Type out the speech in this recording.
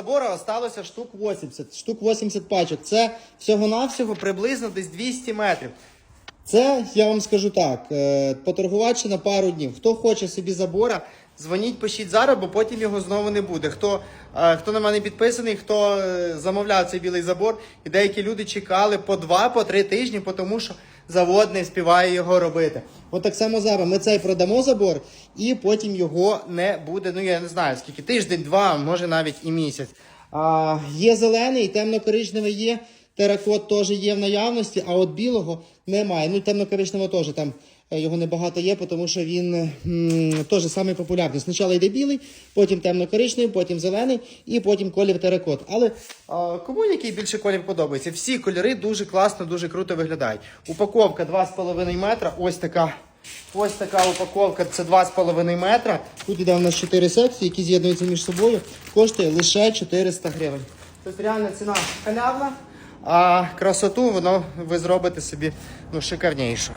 Забора осталося штук 80, штук 80 пачок. Це всього-навсього приблизно десь 200 метрів. Це я вам скажу так: е, поторгувати на пару днів. Хто хоче собі забора, дзвоніть, пишіть зараз, бо потім його знову не буде. Хто, е, хто на мене підписаний, хто е, замовляв цей білий забор, і деякі люди чекали по два, по три тижні, тому що завод не співає його робити. От так само зараз ми цей продамо забор, і потім його не буде. Ну я не знаю скільки тиждень, два, може навіть і місяць. А, є зелений, темно-коричневий є. Теракот теж є в наявності, а от білого немає. Ну, темно-коричневого теж там е, його небагато є, тому що він теж самий популярний. Спочатку йде білий, потім темно-коричневий, потім зелений і потім колір теракот. Але а, кому який більше колір подобається? Всі кольори дуже класно, дуже круто виглядають. Упаковка 2,5 метра. Ось така. Ось така упаковка, це 2,5 метра. Тут іде у нас 4 секції, які з'єднуються між собою. Коштує лише 400 гривень. Тобто реальна ціна халявна, а красоту воно ви зробите собі ну, шикарнішу.